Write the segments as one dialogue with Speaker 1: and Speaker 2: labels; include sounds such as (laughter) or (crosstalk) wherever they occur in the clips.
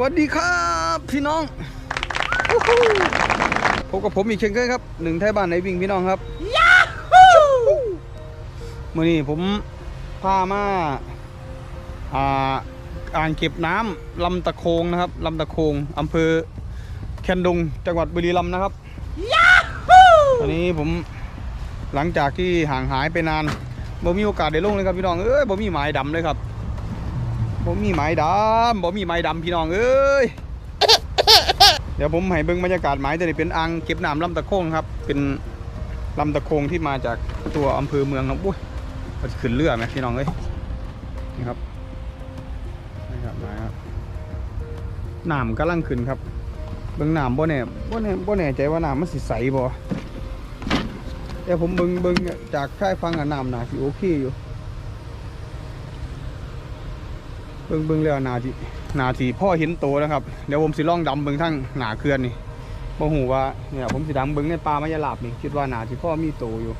Speaker 1: วัสดีครับพี่น้องวู้ฮู้พบกับผมอีกเช่นเคยครับหนึ่งไทยบ้านในวิ่งพี่น้องครับมื่อนี้ผมพามาอ่าอ่างเก็บน้ำลำตะโคงนะครับลำตะโคงอำเภอแคนดงจังหวัดบุรีรัมย์นะครับตอนนี้ผมหลังจากที่ห่างหายไปนานบ่มีโอกาสได้ลงเลยครับพี่น้องเอ้ยบ่มีหมายดำเลยครับบ่ มีไม้ดำบ่มีไม้ดำพี่น้องเอ้ยเดี๋ยวผมให้เบิ่งบรรยากาศไม้ตัวนี้เป็นอ่างเก็บน้ำลำตะโคงครับ เป็นลำตะโคงที่มาจากตัวอำเภอเมืองครับอุ้ยมันขึ้นเรือไหมพี่น้องเอ้ยนี่ครับนี่ครับไม้ครับน้ำกำลังขึ้นครับ เบิ่งน้ำบ่แน่บ่แน่บ่แน่ใจว่าน้ำมันสิใสบ่แต่ผมเบิ่งเบิ่งจากชายฟังอะน้ำหนาสิโอเคอยู่ เบิ่งเบิ่งแล้วนาทีนาทีพ่อเห็นโตนะครับ เดี๋ยวผมสิล่องดำเบิ่งทั้งหนาเขื่อนนี่บ่หูว่าเนี่ยผมสิดำเบิ่งในปลามายาลาบนี่คิดว่านาทีพ่อมีโตอยู่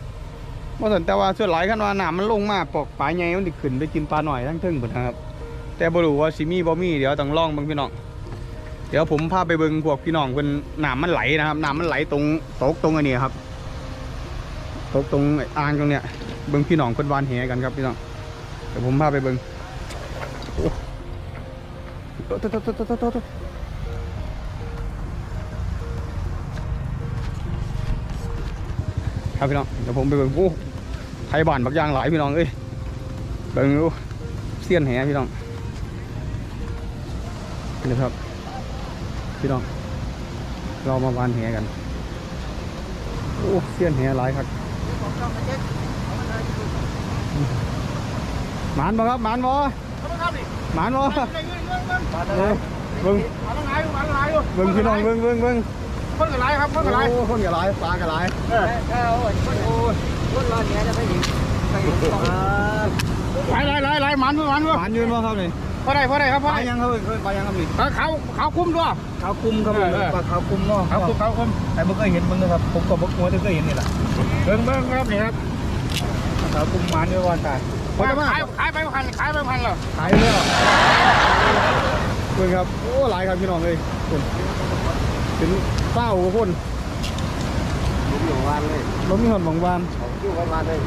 Speaker 1: บ่สนแต่ว่าส่วนหลายคันว่าน้ำมันลงมาปอกปลาใหญ่มันสิขึ้นไปกินปลาหน่อยทั้งทึงเพิ่นะครับ แต่บ่รู้ว่าสิมีบ่มีเดี๋ยวต้องลองเบิ่งพี่น้องเดี๋ยวผมพาไปเบิ่งพวกพี่น้องเพิ่นน้ำมันไหลนะครับหน้ำมันไหลตรงตกตรงอันนี้ครับตกตรงอ่างตรงเนี้ยเบิ่งพี่น้องเพิ่นวานแหกันครับพี่น้องเดี๋ยวผมพาไปเบิ่ง โตโตโตโตโตโตครับพี่น้องเดี๋ยวผมไปเบิ่งโอ้ไทยบ้านบักยางหลายพี่น้องเอ้ยเบิ่งดูเสี้ยนแหพี่น้องนี่ครับ พี่น้อง เรามาวานแหกัน โอ้เสี้ยนแหหลายครับหมานบ่ครับหมานบ่ หมานบ่เออเบิ่งเบิ่งพี่น้องเบิ่งเบิ่งเบิ่ง
Speaker 2: คนกับไรครับคนกับไร
Speaker 1: โอ้คนกับหลายปลากับหลาย
Speaker 2: ไหลไหลไหลไหลมันด้วยมันด้วย
Speaker 1: ปลายืนบ่ครับนี่
Speaker 2: พอได้พอได้ครับพ
Speaker 1: ป
Speaker 2: อ
Speaker 1: ลา
Speaker 2: ได้
Speaker 1: ยังครับเอ้ยปลายังครับนี่
Speaker 2: เขาเขาเขาคุ้มด้วย
Speaker 1: ขาวคุมครับผม
Speaker 2: เออ
Speaker 1: ปลาขาวคุมเนาะ
Speaker 2: เขาคุ้มเขาคุ้ม
Speaker 1: แต่บ่เคยเห็นเบิ่งนะครับผมก็บ่กลัวจะเคยเห็นนี่แหละ
Speaker 2: เบิ้งเบิ้งครับนี่ครับ
Speaker 1: ขาวคุมหมานด้วยว่าตาย พอจะมา
Speaker 2: ขายขายไปพันขายไปพันเหรอ
Speaker 1: ขายเลยเหรอเบิ่งครับโอ้หลายครับพี่น้องเอ้ยคนเป็นเป้ากว่าคน
Speaker 3: ผมอยู่วันเลย
Speaker 1: ล้มมีหอนบางวาน
Speaker 3: ผมอยู่วันเลย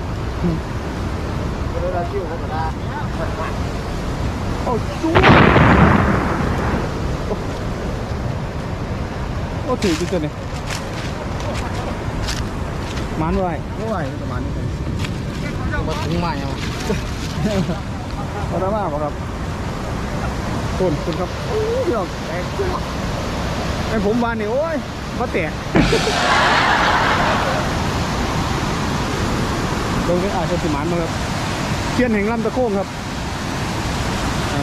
Speaker 3: ก็เลยเราอยู่ธรรมดา
Speaker 1: โอ้จู๊โอ้โอ้ถือจุดเจนี่หมันไว้ไม่ไหวประมาณนี้
Speaker 3: มาถึงใหม่เอา
Speaker 1: พอได้มากครับต้นต้นครับโอ้ยดองแตกไอผมวานนี่โอ้ยมาแตกตรงนี้อาจจะสิมันมาครับเชียนแห่งลำตะโค้งครับ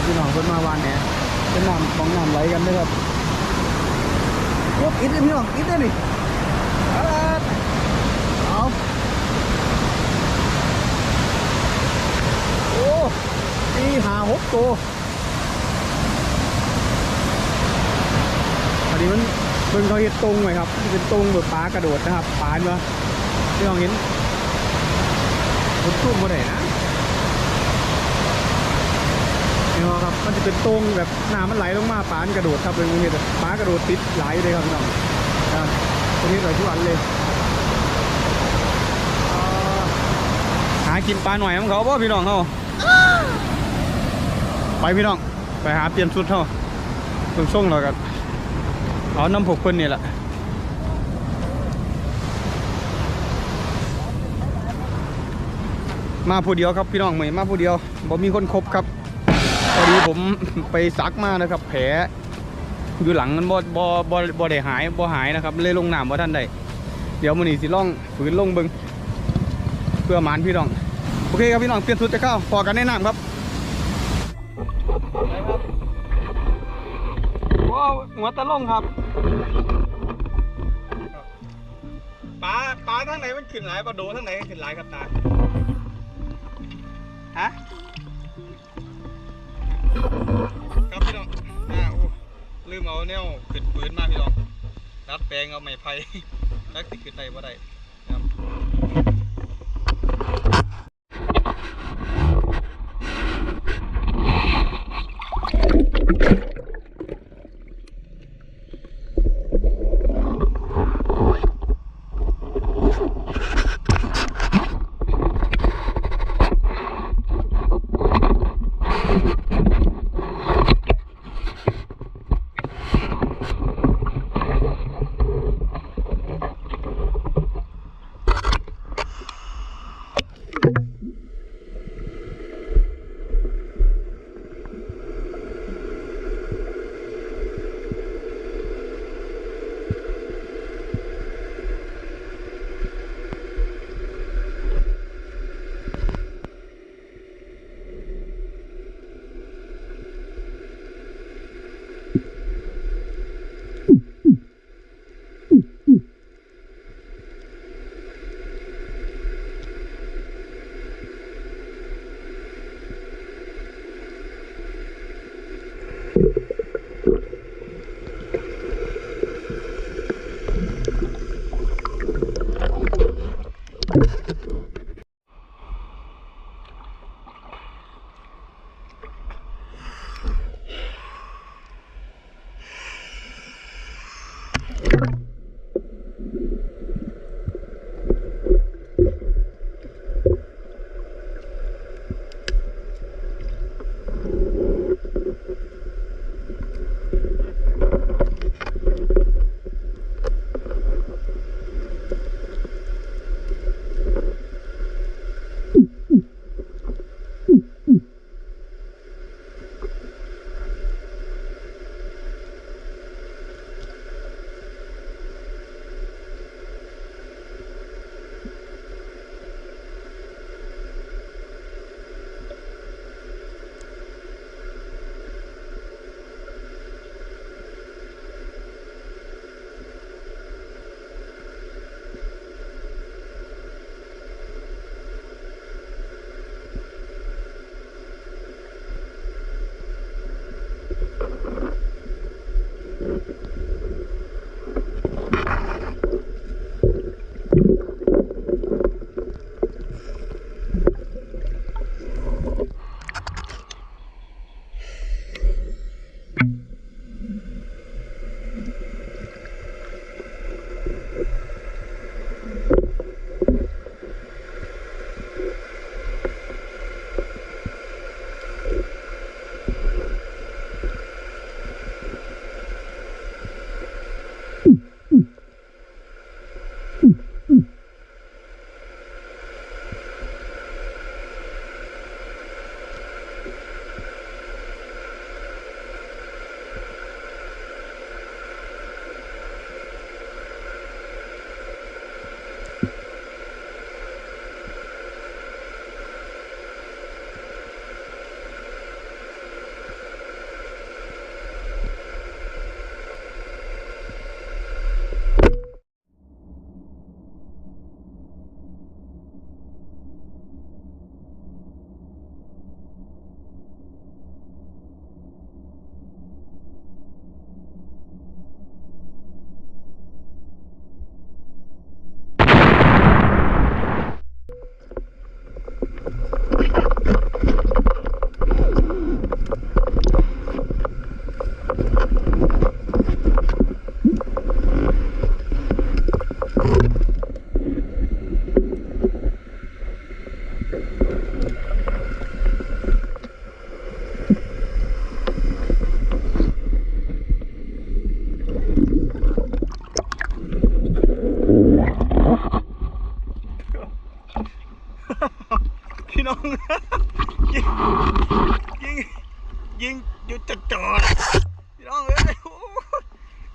Speaker 1: พี่น้องคนมาวานเนี่ยเป็นน้ำของน้ำไหลกันด้วยครับโอ้อิดเลยพี่น้องอิดเลยนี่เอาละเอาโอ้ ตีหาหกตัวอันนี้มันเป็นเขาเห็ดตรงไหมครับเป็นตรงแบบปลากระโดดนะครับปลาเนาะพี่น้องเห็นผมตุ้มมาได้นะนี่ครับมันจะเป็นตรงแบบน้ำมันไหลลงมาปลานกระโดดครับเป็นเห็ดปลากระโดดติดไหลเลยครับพี่น้องอ่าตรงนี้ไหลทุกวันเลยหากินปลาหน่อยของเขาป่ะพี่น้องเขา ไปพี่น้อง ไปหาเปลี่ยนชุดเขาเพิ่งส่งเรากันเอาน้ำผกเพิ่นนี่แหละมาผู้เดียวครับพี่น้องเหมยมาผู้เดียวบ่มีคนครบครับพอดีผมไปซักมานะครับ แผลอยู่หลังมันบ่บ่บ่บ่ได้หายบ่หายนะครับ เลยลงน้ำบ่ท่านใดเดี๋ยวมื้อนี้สิล่องฝืนลงเบิงเพื่อหมานพี่น้องโอเคครับพี่น้องเปลี่ยนชุดจะเข้าพอกันแนะนำครับ หัวตะล่งครับปลาปลาทั้งไหนมันขึ้นหลายปลาโดทั้งไหนขึ้นหลายครับตาฮะครับพี่น้องอ่าโอ้ลืมเอาแนวขึ้นปืนมาพี่น้องรัดแปลงเอาไม้ไผ่รักติขึ้นได้บ่ได้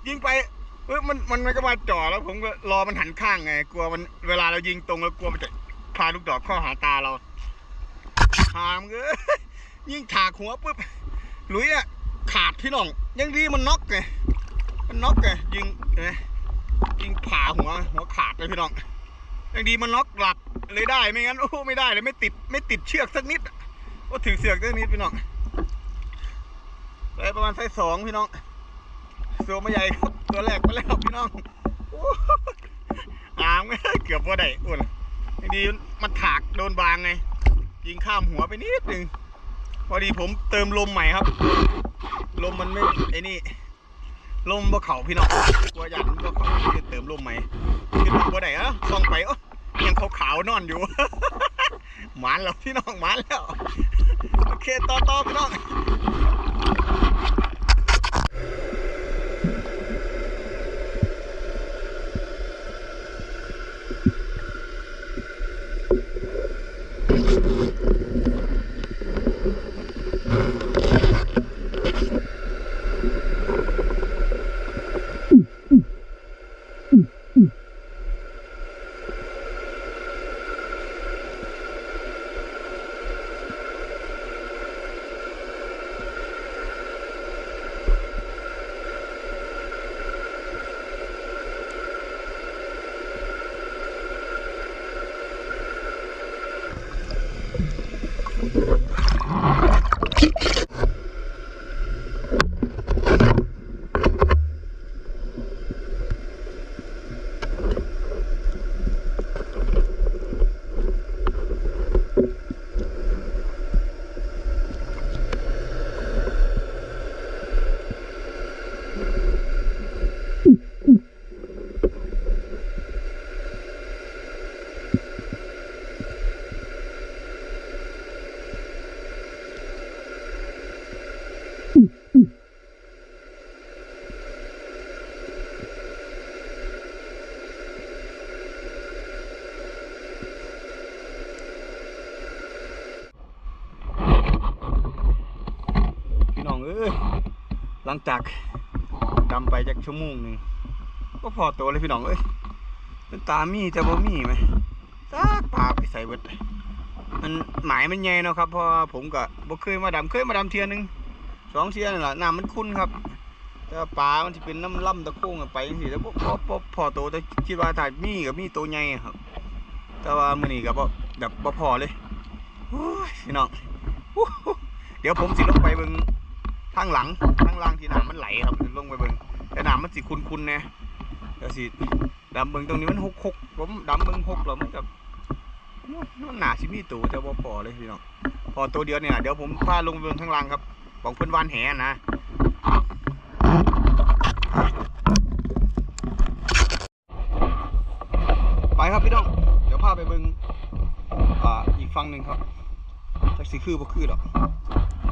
Speaker 1: ยิงไปเฮ้ยมันมันมันก็มาจ่อแล้วผมก็รอมันหันข้างไง กลัวมันเวลาเรายิงตรงแล้วกลัวมันจะพาลูกดอกเข้าหาตาเราหามเอ้ยยิงถากหัวปุ๊บหลุยอะขาดพี่น้อง ยังดีมันน็อกไงมันน็อกไงยิงเอ้ยยิงผ่าหัวหัวขาดเลยพี่น้องยังดีมันน็อกหลับเลยได้ไม่งั้นโอ้ไม่ได้เลยไม่ติดไม่ติดเชือกสักนิดอะก็ถือเสือกสักนิดพี่น้องไปประมาณไซส์สองพี่น้อง ตัวไม่ใหญ่ครับ ตัวแรกมาแล้วพี่น้องอ้อามเกือบว่าได้อ้วนดีมันถากโดนบางไง ยิงข้ามหัวไปนิดหนึ่งพอดีผมเติมลมใหม่ครับ ลมมันไม่ไอ้นี่ ลมบ่เข่าพี่น้องกลัวหยันบ่เข่าที่เติมลมใหม่ขึ้นบ่ได้อะส่องไปอ้อยังขาวๆนอนอยู่หมานแล้วพี่น้องหมานแล้ว โอเค ต่อต่อพี่น้อง ลังจากดำไปจากชั่วโมงหนึ่งก็พอตัวเลยพี่น้องเอ้ยเป็นตามีแต่บ่มีไหมตาปลาไปใส่เบิดมันหมายมันใหญ่เนาะครับพราะว่าผมก็บ่เคยมาดำเคยมาดำเทียหนึงสองเทียนี่แหละน้ำมันคุ้นครับแต่ว่าปลามันจะเป็นน้ำล่ำตะโค้งอะไปจังซี่แต่บ่บ่บ่พอโตแต่คิดว่าถ้ายมีก็มีตัวใหญ่ครับ แต่ว่ามือนี้ก็บ่แบบบ่พอเลยพี่น้องเดี๋ยวผมสิลงไปเบิ่ง ทางหลังทางล่างที่น้ำมันไหลครับสิลงไปเบิงแต่น้ำมันสิคุ้นๆแน่เดี๋ยวสิดำเบิงตรงนี้มันหกๆผมดำเบิงหกแล้วมันก็มันหนาสิมีตัวแต่บ่พอเลยพี่น้องพอตัวเดียวเนี่ยเดี๋ยวผมพาลงเบิ่งข้างล่างครับบอกเพิ่นวานแหนะไปครับพี่น้องเดี๋ยวพาไปเบิงอ่าอีกฝั่งหนึ่งครับจักสิคือบ่คือดอก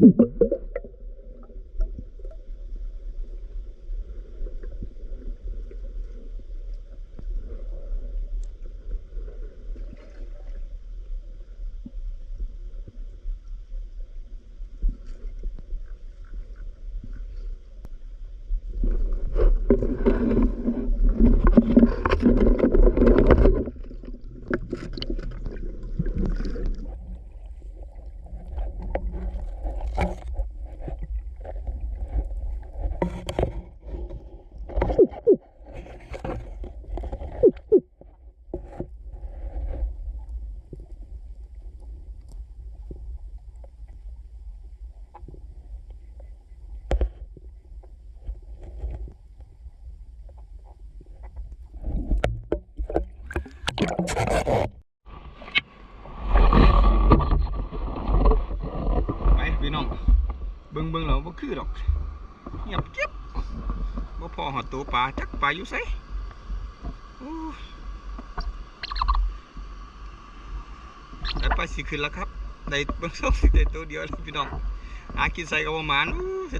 Speaker 1: Thank (laughs) you. เงียบเจี๊ยบบ่พอหอดตัวปลาจักปลาอยู่ไสโอ้ได้ปลาสิขึ้นแล้วครับได้เบิ่งส่งสิได้ตัวเดียวแล้วพี่น้องหากินใส่กับประมาณ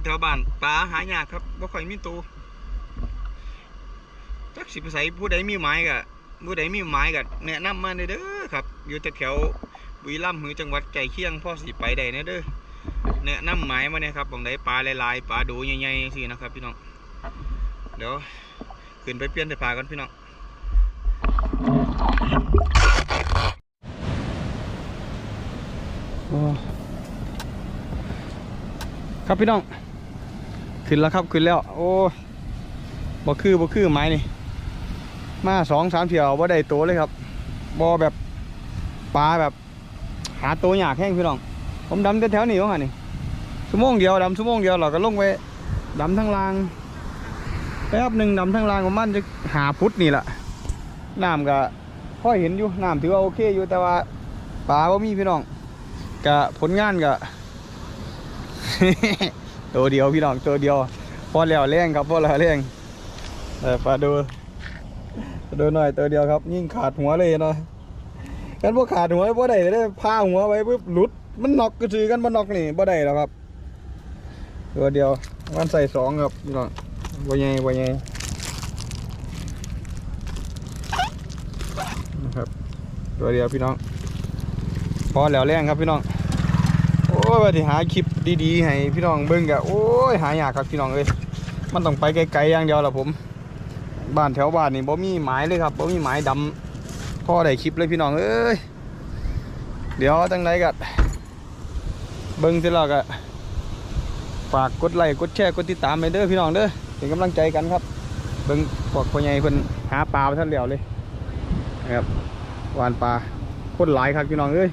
Speaker 1: แถวบ้านปลาหายากครับบ่ค่อยมีตัวจักสิไปใส่ผู้ใดมีไม้ก็ผู้ใดมีไม้ก็แนะนำมาเด้อครับ อยู่แถวบุรีรัมย์หรือจังหวัดใกล้เคียงพ่อสิไปได้เด้อเด้อ แนะนำหมายมาเนี่ยครับบางไดปลาหลายๆปลาดูใหญ่ๆอย่างนี้นะครับพี่น้องเดี๋ยวขึ้นไปเปลี่ยนเสื้อผ้ากันพี่น้องครับพี่น้องขึ้นแล้วครับขึ้นแล้ว โอ้บ่คือบ่คือไม้นี่มาสองสามเที่ยวบ่าได้ตัวเลยครับบ่แบบปลาแบบหาตัวยากแห้งพี่น้องผมดำแถวๆนี้ว่าไงนี่ ชั่วโมงเดียวดำชั่วโมงเดียวเราก็ลงไปดำทั้งรางแป๊บหนึ่งดำทั้งรางประมาณจะหาพุทธนี่แหละน้ำก็พ่อเห็นอยู่น้ำถือว่าโอเคอยู่แต่ว่าปลาว่ามีพี่น้องกะผลงานก็ตัวเดียวพี่น้องตัวเดียว พอแล้วแรงครับพอแล้วแรงเออปลาดูดูหน่อยตัวเดียวครับ ยิ่งขาดหัวเลยนะกันพวกขาดหัวบ่ได้ได้พาหัวไว้ปุ๊บหลุดมันนอกก็ถือกันบ่นอกนี่บ่ได้หรอกครับ ตัวเดียวมันใส่สองครับพี่น้องบ่ใหญ่บ่ใหญ่นะครับตัวเดียวพี่น้อง พอแล้วแรงครับพี่น้องโอ้ยว่าหาคลิปดีๆให้พี่น้องเบิ่งกะโอ้ยหายากครับพี่น้องเอ้ยมันต้องไปไกลๆอย่างเดียวละผม บ้านแถวบ้านนี่บ่มีหมายเลยครับบ่มีหมายดำพ่อได้คลิปเลยพี่น้องเอ้ยเดี๋ยวจังไรกัเบิ้งเสร็จแล้วก็ ฝากกดไลค์กดแชร์กดติดตามไปเด้อพี่น้องเด้อเป็นกำลังใจกันครับเบิ้งพวกพ่อใหญ่เพิ่นหาปลาท่านเหลียวเลยนะครับวานปลาคนหลายครับพี่น้องเอ้ย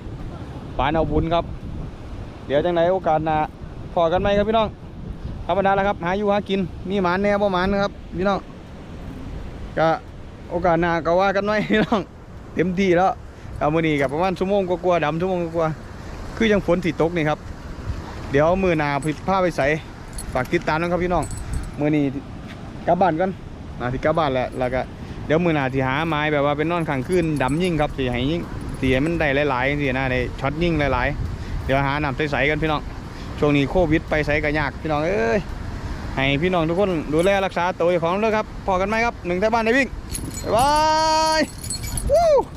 Speaker 1: ปลาเอาบุญครับ เดี๋ยวจังไรโอกาสหน้าพอกันไหมครับพี่น้องธรรมดาแล้วครับหาอยู่หากินมีหมานแน่บ่หมานนะครับพี่น้องก็โอกาสหน้าก็ว่ากันไว้พี่น้องเต็มที่แล้วเอามือนี้กับประมาณชั่วโมงกว่าๆดำชั่วโมงกว่าคือยังฝนสิตกนี่ครับ เดี๋ยวมือนาพิผ้าไปใส่ฝากติดตามนะครับพี่น้องมือนี้กลับบ้านกันนาที่กลับบ้านแหละแล้วก็เดี๋ยวมือนาที่หาไม้แบบว่าเป็นนอนข้างคืนดำยิ่งครับสีให้ยิ่งสีให้มันได้หลายๆสีนะได้ช็อตยิ่งหลายๆ เดี๋ยวหาหนำใสๆกันพี่น้องช่วงนี้โควิดไปใส่ก็ยากพี่น้องเอ้ยให้พี่น้องทุกคนดูแลรักษาตัวของด้วยครับพอกันไหมครับหนึ่งท่บ้านในวิ่งบ๊ายบาย Woo!